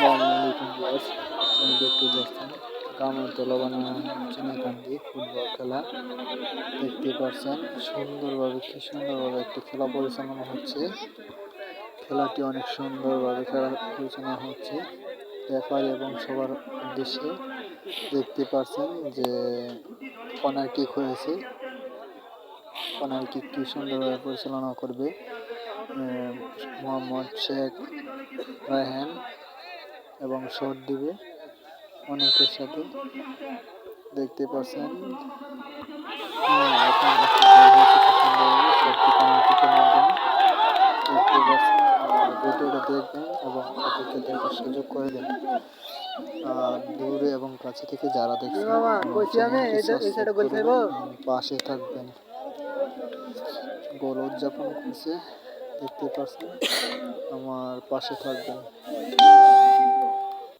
আসসালামু আলাইকুম ভিউয়ার্স আপনারা দেখতে পাচ্ছেন গামাতলা বানানো ফুটবল খেলা দেখতে পাচ্ছেন সুন্দরভাবে কি সুন্দরভাবে একটি খেলা পরিচালনা হচ্ছে খেলাটি অনেক সুন্দরভাবে খেলা পরিচালনা হচ্ছে রেফারি এবং সবার উদ্দেশ্যে দেখতে পাচ্ছেন যে কর্নার কিক হয়েছে কর্নার কিক কি সুন্দরভাবে পরিচালনা করবে মোহাম্মদ শেখ রায়হান এবং শট দিবে অনেকের সাথে দেখতে পাচ্ছেন। হ্যাঁ, ভিডিওটা দেখবেন এবং তাদেরকে দেখার সুযোগ করে দেন দূরে এবং কাছে থেকে যারা দেখছেন পাশে থাকবেন। গোল উদযাপন করছে দেখতে পাচ্ছেন আমার পাশে থাকবেন।